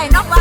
ain't no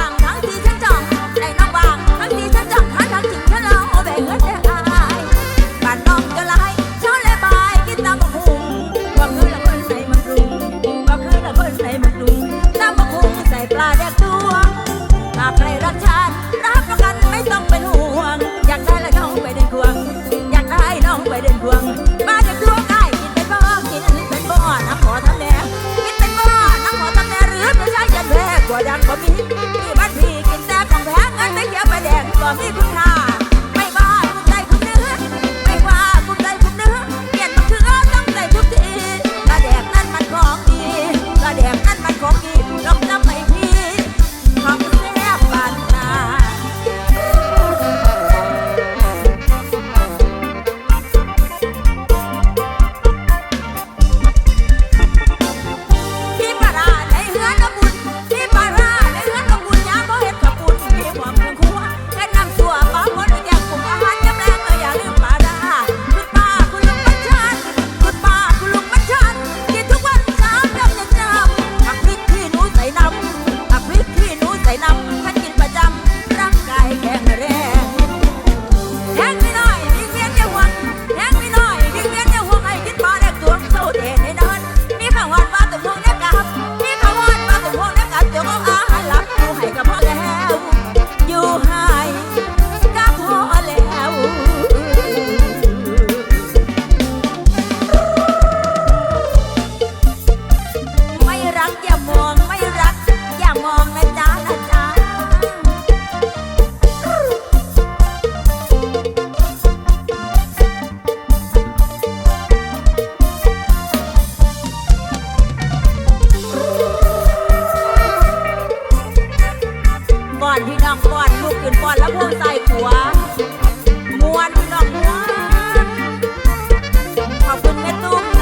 อนพี่น้องป้อนลูกขึ้นป้อนแล้วพวงใส่ขัวมวนพี่น้องมวนขอบคุณแม่ตุ้ม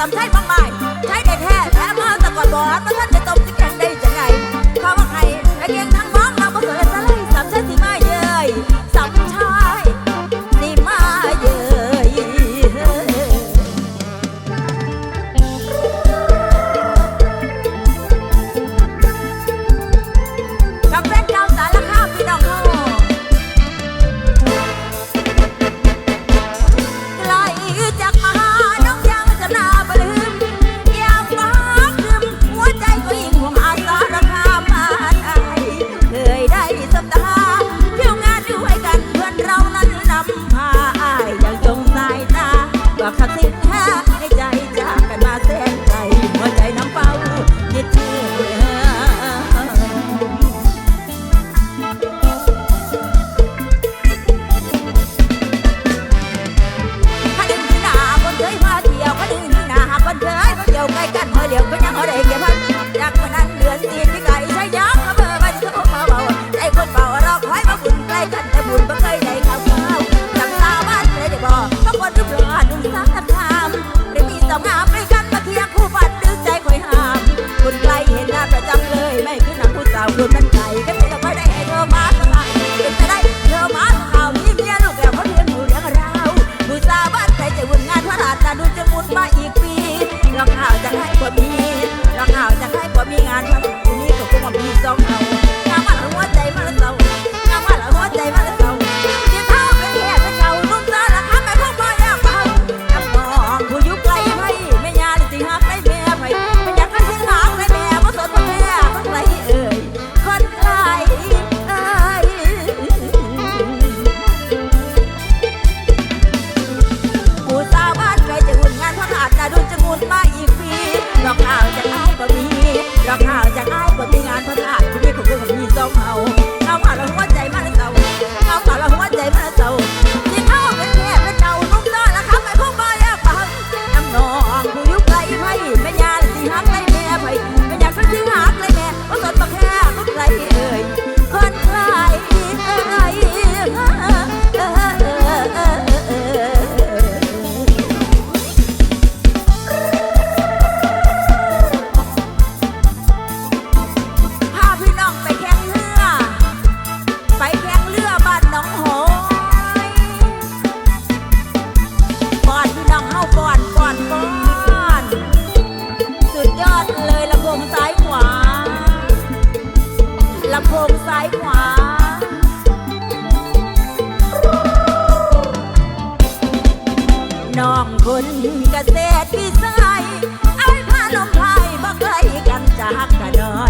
สำคัญมากมายใช้เด้แท้แท้มาแต่ก่อนบอดมาท่าน ทุกเรื่องนุ่งสังกทามหรือมีสาวงามไม่กันมาเทียงคู่ฝันดึกใจคอยหามคนไกลเห็นหน้าประจำเลย ไม่ขึ้นนังผู้สาวคนมันไก่ก็ไม่ได้เธอมาสักครั้งเป็จะได้เธอมาสักคราวมีเมียลูกแล้วเขาเรียเลี้ยงราผู้สาวบ้านใจใจวุ่นงานพระราชาดูจะมุนมาอีกปีลองข่าวจะให้กว่ามี ซ้ายขวา น้องคนเกษตรพิสัยไอ้พาน้อไทยบ่เคยกันจากกันเลย